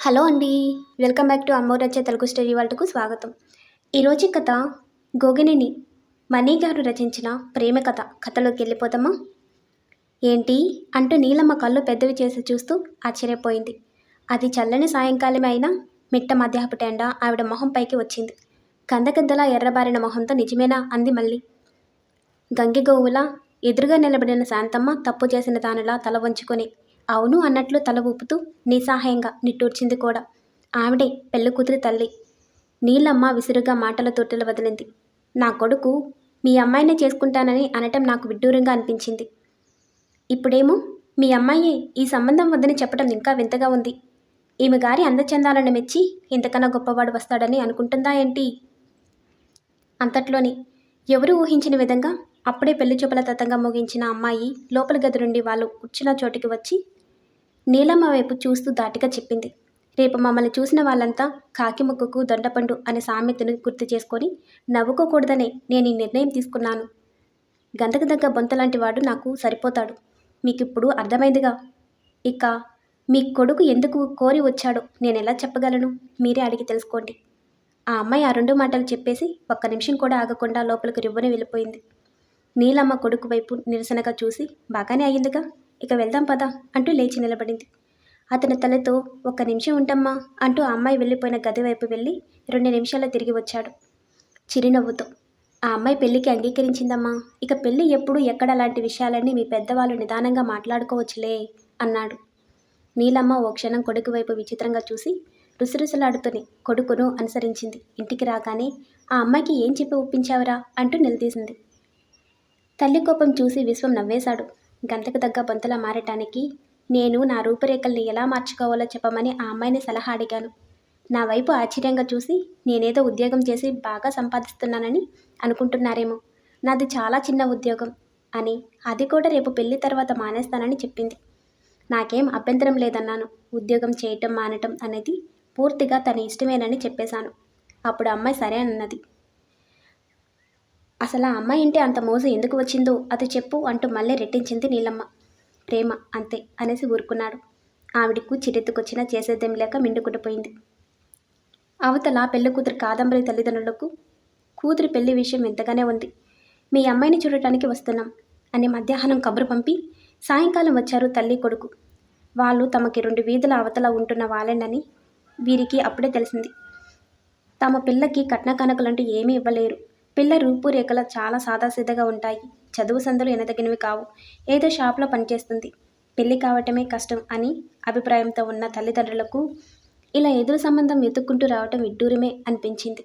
Hello అండి welcome back to అమ్మోర్ Telugu story వాళ్ళకు స్వాగతం. ఈరోజు కథ గోగినిని మణి గారు రచించిన ప్రేమ కథ. కథలోకి వెళ్ళిపోతామా ఏంటి? అంటూ నీలమ్మ కళ్ళు పెద్దవి చేసి చూస్తూ ఆశ్చర్యపోయింది. అది చల్లని సాయంకాలమే అయినా మిట్ట మధ్యాహపు టెండ ఆవిడ మొహం పైకి వచ్చింది. కందకందలా ఎర్రబారిన మొహంతో నిజమేనా అంది మళ్ళీ. గంగి గోవులా ఎదురుగా నిలబడిన శాంతమ్మ తప్పు చేసిన దానిలా తల వంచుకొని అవును అన్నట్లు తల ఊపుతూ నిస్సహాయంగా నిట్టూర్చింది కూడా. ఆవిడే పెళ్ళి కూతురి తల్లి. నీలమ్మ విసురుగా మాటల తొట్టెలు వదిలింది. నా కొడుకు మీ అమ్మాయినే చేసుకుంటానని అనటం నాకు విడ్డూరంగా అనిపించింది. ఇప్పుడేమో మీ అమ్మాయి ఈ సంబంధం వద్దని చెప్పడం ఇంకా వింతగా ఉంది. ఈమె గారి అందచందాలను మెచ్చి ఇంతకన్నా గొప్పవాడు వస్తాడని అనుకుంటుందా ఏంటి? అంతట్లోని ఎవరు ఊహించిన విధంగా అప్పుడే పెళ్ళి చూపుల తతంగా ముగించిన అమ్మాయి లోపల గది నుండి వాళ్ళు కూర్చున్న చోటికి వచ్చి నీలమ్మ వైపు చూస్తూ దాటిగా చెప్పింది. రేపు మమ్మల్ని చూసిన వాళ్ళంతా కాకి ముక్కుకు దొండపండు అనే సామెతను గుర్తు చేసుకొని నవ్వుకోకూడదనే నేను ఈ నిర్ణయం తీసుకున్నాను. గంతకు దగ్గ బొంతలాంటి వాడు నాకు సరిపోతాడు. మీకు ఇప్పుడు అర్థమైందిగా? ఇక మీ కొడుకు ఎందుకు కోరి వచ్చాడో నేను ఎలా చెప్పగలను? మీరే అడిగి తెలుసుకోండి. ఆ అమ్మాయి ఆ రెండు మాటలు చెప్పేసి ఒక్క నిమిషం కూడా ఆగకుండా లోపలికి రివ్వని వెళ్ళిపోయింది. నీలమ్మ కొడుకు వైపు నిరసనగా చూసి బాగానే అయ్యిందిగా? ఇక వెళ్దాం పదా అంటూ లేచి నిలబడింది. అతని తలతో ఒక్క నిమిషం ఉంటమ్మా అంటూ ఆ అమ్మాయి వెళ్ళిపోయిన గది వైపు వెళ్ళి రెండు నిమిషాల్లో తిరిగి వచ్చాడు. చిరునవ్వుతో ఆ అమ్మాయి పెళ్ళికి అంగీకరించిందమ్మా. ఇక పెళ్ళి ఎప్పుడు ఎక్కడ లాంటి విషయాలన్నీ మీ పెద్దవాళ్ళు నిదానంగా మాట్లాడుకోవచ్చులే అన్నాడు. నీలమ్మ ఓ క్షణం కొడుకు వైపు విచిత్రంగా చూసి రుసరుసలాడుతూనే కొడుకును అనుసరించింది. ఇంటికి రాగానే ఆ అమ్మాయికి ఏం చెప్పి ఒప్పించావురా? అంటూ నిలదీసింది. తల్లి కోపం చూసి విశ్వం నవ్వేశాడు. గంతకు తగ్గ బొంతలా మారటానికి నేను నా రూపురేఖల్ని ఎలా మార్చుకోవాలో చెప్పమని ఆ అమ్మాయిని సలహా అడిగాను. నా వైపు ఆశ్చర్యంగా చూసి నేనేదో ఉద్యోగం చేసి బాగా సంపాదిస్తున్నానని అనుకుంటున్నారేమో. నాది చాలా చిన్న ఉద్యోగం అని అది కూడా రేపు పెళ్ళి తర్వాత మానేస్తానని చెప్పింది. నాకేం అభ్యంతరం లేదన్నాను. ఉద్యోగం చేయటం మానటం అనేది పూర్తిగా తన ఇష్టమేనని చెప్పేశాను. అప్పుడు అమ్మాయి సరే అన్నది. అసలు ఆ అమ్మాయి ఇంటి అంత మోజు ఎందుకు వచ్చిందో అది చెప్పు అంటూ మళ్ళీ రెట్టించింది నీలమ్మ. ప్రేమ అంతే అనేసి ఊరుకున్నాడు. ఆవిడకు చిరెత్తుకొచ్చినా చేసేదేం లేక మిండుకుంటుపోయింది అవతల పెళ్ళి కూతురు కాదంబరి తల్లిదండ్రులకు కూతురు పెళ్ళి విషయం ఎంతగానే ఉంది. మీ అమ్మాయిని చూడటానికి వస్తున్నాం అని మధ్యాహ్నం కబురు పంపి సాయంకాలం వచ్చారు తల్లి కొడుకు. వాళ్ళు తమకి రెండు వీధుల అవతల ఉంటున్న వాళ్ళేనని వీరికి అప్పుడే తెలిసింది. తమ పిల్లకి కట్న కానుకలంటూ ఏమీ ఇవ్వలేరు. పిల్ల రూపురేఖలు చాలా సాదాసీదాగా ఉంటాయి. చదువు సందులు ఎనదగినవి కావు. ఏదో షాప్లో పనిచేస్తుంది. పెళ్ళి కావటమే కష్టం అని అభిప్రాయంతో ఉన్న తల్లిదండ్రులకు ఇలా ఎదురు సంబంధం వెతుక్కుంటూ రావటం విడ్డూరమే అనిపించింది.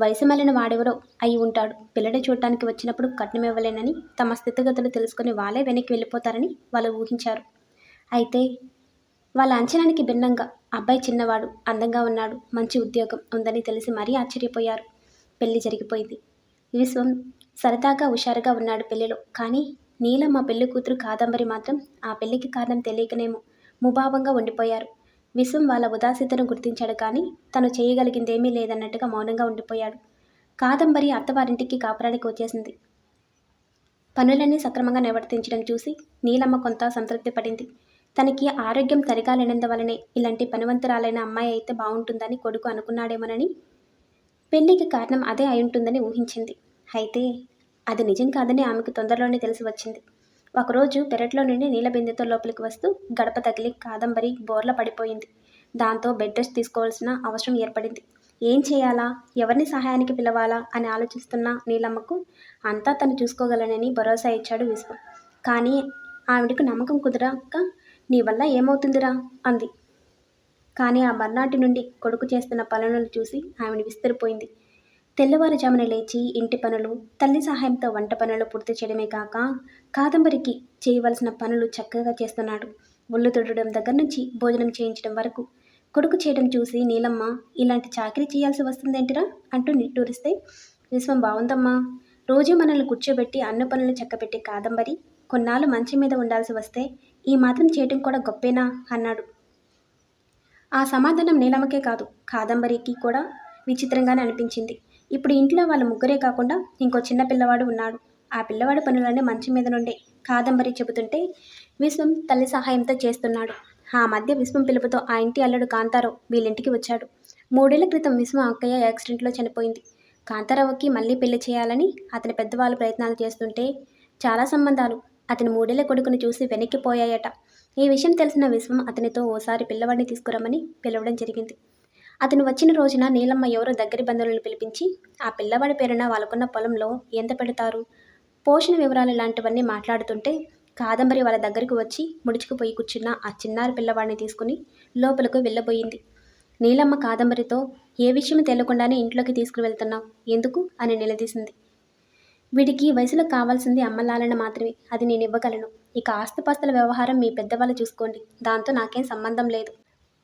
వయసు మళ్ళిన వాడెవరో అయి ఉంటాడు. పిల్లడి చూడటానికి వచ్చినప్పుడు కట్నం ఇవ్వలేనని తమ స్థితిగతులు తెలుసుకుని వాళ్ళే వెనక్కి వెళ్ళిపోతారని వాళ్ళు ఊహించారు. అయితే వాళ్ళ అంచనానికి భిన్నంగా అబ్బాయి చిన్నవాడు అందంగా ఉన్నాడు మంచి ఉద్యోగం ఉందని తెలిసి మరీ ఆశ్చర్యపోయారు. పెళ్ళి జరిగిపోయింది. విశ్వం సరదాగా హుషారుగా ఉన్నాడు పెళ్ళిలో కానీ నీలమ్మ పెళ్ళి కూతురు కాదంబరి మాత్రం ఆ పెళ్ళికి కారణం తెలియకనేమో ముభావంగా ఉండిపోయారు. విశ్వం వాళ్ళ ఉదాసీతను గుర్తించాడు కానీ తను చేయగలిగిందేమీ లేదన్నట్టుగా మౌనంగా ఉండిపోయాడు. కాదంబరి అత్తవారింటికి కాపురానికి వచ్చేసింది. పనులన్నీ సక్రమంగా నిర్వర్తించడం చూసి నీలమ్మ కొంత సంతృప్తి పడింది. తనకి ఆరోగ్యం సరిగా లేనందువలనే ఇలాంటి పనివంతురాలైన అమ్మాయి అయితే బాగుంటుందని కొడుకు అనుకున్నాడేమోనని పెళ్ళికి కారణం అదే అయి ఉంటుందని ఊహించింది. అయితే అది నిజం కాదని ఆమెకు తొందరలోనే తెలిసి వచ్చింది. ఒకరోజు పెరట్లో నుండి నీలబిందెతో లోపలికి వస్తూ గడప తగిలి కాదంబరి బోర్ల పడిపోయింది. దాంతో బెడ్ రెస్ట్ తీసుకోవాల్సిన అవసరం ఏర్పడింది. ఏం చేయాలా? ఎవరిని సహాయానికి పిలవాలా? అని ఆలోచిస్తున్న నీలమ్మకు అంతా తను చూసుకోగలనని భరోసా ఇచ్చాడు విశ్వం. కానీ ఆవిడకు నమ్మకం కుదరక నీ వల్ల ఏమవుతుందిరా? అంది. కానీ ఆ మర్నాటి నుండి కొడుకు చేస్తున్న పనులను చూసి ఆమెను విస్తరిపోయింది. తెల్లవారుజామున లేచి ఇంటి పనులు తల్లి సహాయంతో వంట పనులు పూర్తి చేయడమే కాక కాదంబరికి చేయవలసిన పనులు చక్కగా చేస్తున్నాడు. ఒళ్ళు తొడడం దగ్గర నుంచి భోజనం చేయించడం వరకు కొడుకు చేయడం చూసి నీలమ్మ ఇలాంటి చాకరీ చేయాల్సి వస్తుందేంటిరా? అంటూ నిట్టూరిస్తే విశ్వం బాగుందమ్మా రోజు మనల్ని కూర్చోబెట్టి అన్న పనులు చక్కబెట్టే కాదంబరి. కొన్నాళ్ళు మంచం మీద ఉండాల్సి వస్తే ఈ మాత్రం చేయటం కూడా గొప్పేనా? అన్నాడు. ఆ సమాధానం నీలమ్మకే కాదు. కాదంబరికి కూడా విచిత్రంగానే అనిపించింది. ఇప్పుడు ఇంట్లో వాళ్ళ ముగ్గురే కాకుండా ఇంకో చిన్న పిల్లవాడు ఉన్నాడు. ఆ పిల్లవాడి పనులన్నీ మంచం మీద నుండే. కాదంబరి చెబుతుంటే విశ్వం తల్లి సహాయంతో చేస్తున్నాడు. ఆ మధ్య విశ్వం పిలుపుతో ఆ ఇంటి అల్లుడు కాంతారావు వీళ్ళింటికి వచ్చాడు. మూడేళ్ళ క్రితం విశ్వం అక్కయ్య యాక్సిడెంట్లో చనిపోయింది. కాంతారావుకి మళ్ళీ పెళ్ళి చేయాలని అతని పెద్దవాళ్ళు ప్రయత్నాలు చేస్తుంటే చాలా సంబంధాలు. అతని మూడేళ్ళ కొడుకుని చూసి వెనక్కిపోయాయట ఈ విషయం తెలిసిన విశ్వం అతనితో ఓసారి పిల్లవాడిని తీసుకురమ్మని పిలవడం జరిగింది. అతను వచ్చిన రోజున నీలమ్మ ఎవరో దగ్గరి బంధువులను పిలిపించి ఆ పిల్లవాడి పేరున వాళ్ళకున్న పొలంలో ఎంత పెడతారు? పోషణ వివరాలు లాంటివన్నీ మాట్లాడుతుంటే కాదంబరి వాళ్ళ దగ్గరికి వచ్చి ముడుచుకుపోయి కూర్చున్న ఆ చిన్నారి పిల్లవాడిని తీసుకుని లోపలకు వెళ్ళబోయింది. నీలమ్మ కాదంబరితో ఏ విషయం తెలియకుండానే ఇంట్లోకి తీసుకుని వెళ్తున్నావు ఎందుకు? అని నిలదీసింది. వీడికి వయసులో కావాల్సింది అమ్మలాలన మాత్రమే. అది నేను ఇవ్వగలను ఇక ఆస్తిపాస్తుల వ్యవహారం మీ పెద్దవాళ్ళు చూసుకోండి. దాంతో నాకేం సంబంధం లేదు.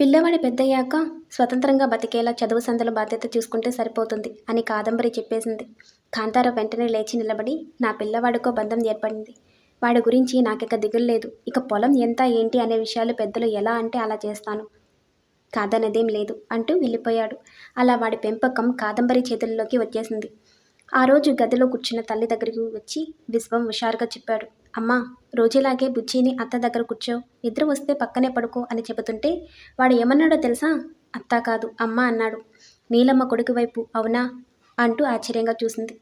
పిల్లవాడి పెద్దయ్యాక స్వతంత్రంగా బతికేలా చదువు సందుల బాధ్యత చూసుకుంటే సరిపోతుంది అని కాదంబరి చెప్పేసింది. కాంతారావు వెంటనే లేచి నిలబడి నా పిల్లవాడికో బంధం ఏర్పడింది. వాడి గురించి నాకిక దిగులు లేదు. ఇక పొలం ఎంత ఏంటి అనే విషయాలు పెద్దలు ఎలా అంటే అలా చేస్తాను. కాదనేదేం లేదు అంటూ వెళ్ళిపోయాడు. అలా వాడి పెంపకం కాదంబరి చేతుల్లోకి వచ్చేసింది. ఆ రోజు గదిలో కూర్చున్న తల్లి దగ్గరికి వచ్చి విశ్వం హుషారుగా చెప్పాడు అమ్మా రోజులాగే బుజ్జిని అత్త దగ్గర కూర్చో. నిద్ర వస్తే పక్కనే పడుకో అని చెబుతుంటే వాడు ఏమన్నాడో తెలుసా? అత్త కాదు అమ్మ అన్నాడు. నీలమ్మ కొడుకు వైపు అవునా? అంటూ ఆశ్చర్యంగా చూసింది.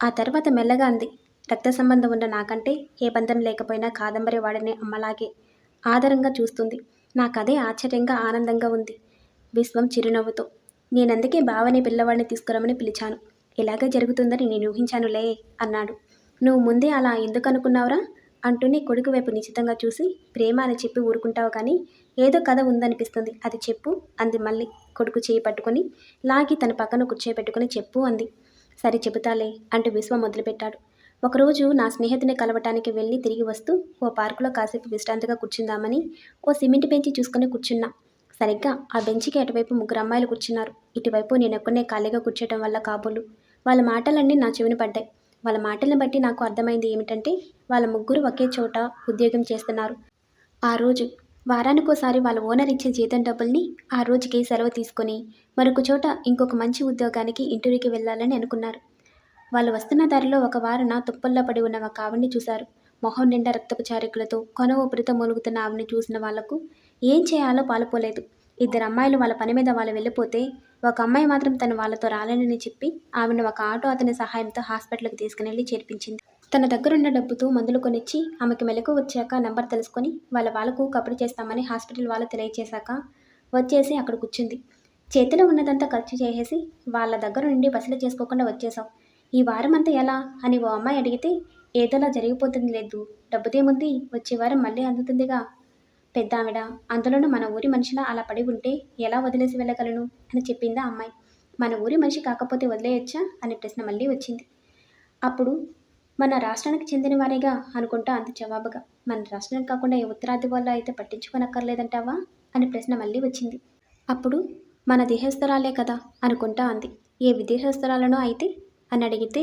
ఆ తర్వాత మెల్లగా అంది రక్త సంబంధం ఉన్న నాకంటే ఏ బంధం లేకపోయినా కాదంబరి వాడిని అమ్మలాగే ఆదరంగా చూస్తుంది. నాకదే ఆశ్చర్యంగా ఆనందంగా ఉంది విశ్వం చిరునవ్వుతో. నేనందుకే బావని పిల్లవాడిని తీసుకురమని పిలిచాను. ఇలాగే జరుగుతుందని నేను ఊహించానులే అన్నాడు. నువ్వు ముందే అలా ఎందుకు అనుకున్నావురా అంటూనే కొడుకు వైపు నిశ్చితంగా చూసి ప్రేమ అని చెప్పి ఊరుకుంటావు కానీ ఏదో కథ ఉందనిపిస్తుంది అది చెప్పు అంది మళ్ళీ కొడుకు చేయి పట్టుకొని లాగి తన పక్కన కూర్చోబెట్టుకుని చెప్పు అంది. సరే చెబుతాలే అంటూ విశ్వ మొదలుపెట్టాడు. ఒకరోజు నా స్నేహితుని కలవటానికి వెళ్ళి తిరిగి వస్తూ ఓ పార్కులో కాసేపు విశ్రాంతిగా కూర్చుందామని ఓ సిమెంట్ బెంచి చూసుకుని కూర్చున్నా. సరిగ్గా ఆ బెంచికి అటువైపు ముగ్గురు అమ్మాయిలు కూర్చున్నారు. ఇటువైపు నేనొక్కనే ఖాళీగా కూర్చోటం వల్ల కాబోలు. వాళ్ళ మాటలన్నీ నా చెవిని పడ్డాయి. వాళ్ళ మాటలను బట్టి నాకు అర్థమైంది ఏమిటంటే వాళ్ళ ముగ్గురు ఒకే చోట ఉద్యోగం చేస్తున్నారు. ఆ రోజు వారానికోసారి వాళ్ళ ఓనర్ ఇచ్చే జీతం డబ్బుల్ని ఆ రోజుకి సెలవు తీసుకొని మరొక చోట ఇంకొక మంచి ఉద్యోగానికి ఇంటర్వ్యూకి వెళ్ళాలని అనుకున్నారు. వాళ్ళు వస్తున్న దారిలో ఒక వారన తుప్పల్లో పడి ఉన్న ఒక ఆవిడ్ని చూశారు. మొహం నిండా రక్తపు చారికలతో కొన ఊపిరితో మూలుగుతున్న ఆవిడ్ని చూసిన వాళ్ళకు ఏం చేయాలో పాలుపోలేదు. ఇద్దరు అమ్మాయిలు వాళ్ళ పని మీద వాళ్ళు వెళ్ళిపోతే ఒక అమ్మాయి మాత్రం తను వాళ్ళతో రాలేనని చెప్పి ఆమెను ఒక ఆటో అతని సహాయంతో హాస్పిటల్కి తీసుకుని చేర్పించింది. తన దగ్గరున్న డబ్బుతో మందులు కొనిచ్చి ఆమెకి మెలకు వచ్చాక నెంబర్ తెలుసుకొని వాళ్ళ వాళ్ళకు కబురు చేస్తామని హాస్పిటల్ వాళ్ళు తెలియచేశాక వచ్చేసి అక్కడ కూర్చుంది. చేతిలో ఉన్నదంతా ఖర్చు చేసేసి వాళ్ళ దగ్గర నుండి వసూలు చేసుకోకుండా వచ్చేసాం ఈ వారం అంతా ఎలా? అని ఓ అమ్మాయి అడిగితే ఏదోలా జరిగిపోతుంది లేదు. డబ్బుదేముంది? వచ్చే వారం మళ్ళీ అందుతుందిగా. పెద్దావిడ అందులోనూ మన ఊరి మనిషిలా అలా పడి ఉంటే ఎలా వదిలేసి వెళ్ళగలను? అని చెప్పిందా అమ్మాయి. మన ఊరి మనిషి కాకపోతే వదిలేయచ్చా? అనే ప్రశ్న మళ్ళీ వచ్చింది. అప్పుడు మన రాష్ట్రానికి చెందిన వారేగా అనుకుంటా అంత జవాబుగా. మన రాష్ట్రం కాకుండా ఏ ఉత్తరాది వల్ల అయితే పట్టించుకోనక్కర్లేదంటావా? అని ప్రశ్న మళ్ళీ వచ్చింది. అప్పుడు మన దేహస్థరాలే కదా అనుకుంటా అంది. ఏ విదేశస్థరాలను అయితే? అని అడిగితే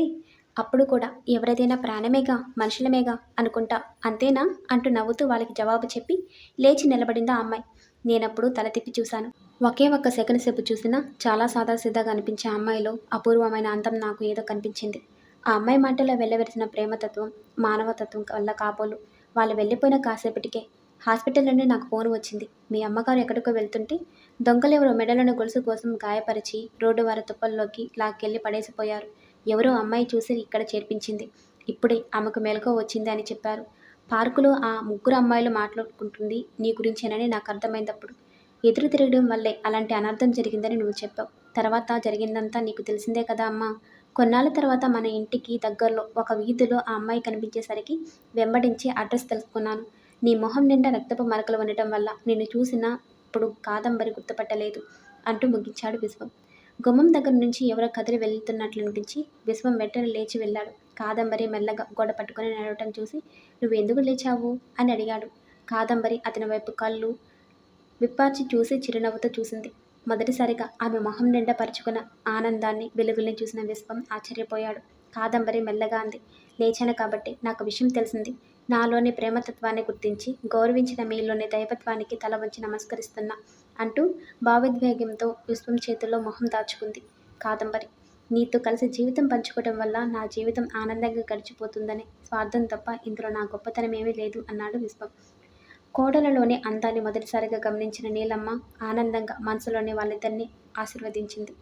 అప్పుడు కూడా ఎవరిదైనా ప్రాణమేగా మనుషులమేగా అనుకుంటా అంతేనా? అంటూ నవ్వుతూ వాళ్ళకి జవాబు చెప్పి లేచి నిలబడిందా ఆ అమ్మాయి. నేనప్పుడు తల తిప్పి చూశాను. ఒకే ఒక్క సెకండ్ సేపు చూసినా చాలా సాదాసీదాగా అనిపించే అమ్మాయిలో అపూర్వమైన అంతం నాకు ఏదో కనిపించింది. ఆ అమ్మాయి మాటలో వెళ్ళవెరిసిన ప్రేమతత్వం మానవతత్వం వల్ల కాబోలు. వాళ్ళు వెళ్ళిపోయిన కాసేపటికే హాస్పిటల్ నుండి నాకు ఫోన్ వచ్చింది. మీ అమ్మగారు ఎక్కడికో వెళ్తుంటే దొంగలెవరో మెడలను గొలుసు కోసం గాయపరిచి రోడ్డు వారి తుప్పల్లోకి లాక్కెళ్ళి పడేసిపోయారు. ఎవరో అమ్మాయి చూసి ఇక్కడ చేర్పించింది. ఇప్పుడే ఆమెకు మెలకు వచ్చింది అని చెప్పారు. పార్కులో ఆ ముగ్గురు అమ్మాయిలు మాట్లాడుకుంటుంది. నీ గురించేనని నాకు అర్థమైనప్పుడు ఎదురు తిరగడం వల్లే అలాంటి అనర్థం జరిగిందని నువ్వు చెప్పావు. తర్వాత జరిగిందంతా నీకు తెలిసిందే కదా అమ్మా. కొన్నాళ్ళ తర్వాత మన ఇంటికి దగ్గరలో ఒక వీధిలో ఆ అమ్మాయి కనిపించేసరికి వెంబడించి అడ్రస్ తెలుసుకున్నాను. నీ మొహం నిండా రక్తపు మరకలు ఉండటం వల్ల నిన్ను చూసినప్పుడు కాదంబరి గుర్తుపట్టలేదు అంటూ ముగించాడు విశ్వం. గుమ్మం దగ్గర నుంచి ఎవరో కదిలి వెళ్తున్నట్లు అనిపించి విశ్వం వెంటనే లేచి వెళ్ళాడు. కాదంబరి మెల్లగా గోడ పట్టుకొని నడవటం చూసి నువ్వు ఎందుకు లేచావు? అని అడిగాడు. కాదంబరి అతని వైపు కళ్ళు విప్పార్చి చూసి చిరునవ్వుతో చూసింది. మొదటిసారిగా ఆమె మొహం నిండా పరుచుకున్న ఆనందాన్ని వెలుగుల్ని చూసిన విశ్వం ఆశ్చర్యపోయాడు. కాదంబరి మెల్లగా అంది లేచాను కాబట్టి నాకు విషయం తెలిసింది. నాలోని ప్రేమతత్వాన్ని గుర్తించి గౌరవించిన మీలోని దైవత్వానికి తల వంచి నమస్కరిస్తున్నా అంటూ భావోద్వేగంతో విశ్వం చేతుల్లో మొహం దాచుకుంది. కాదంబరి నీతో కలిసి జీవితం పంచుకోవడం వల్ల నా జీవితం ఆనందంగా గడిచిపోతుందని స్వార్థం తప్ప ఇందులో నా గొప్పతనం ఏమీ లేదు అన్నాడు విశ్వం. కోడలలోని అందాన్ని మొదటిసారిగా గమనించిన నీలమ్మ ఆనందంగా మనసులోనే వాళ్ళిద్దరినీ ఆశీర్వదించింది.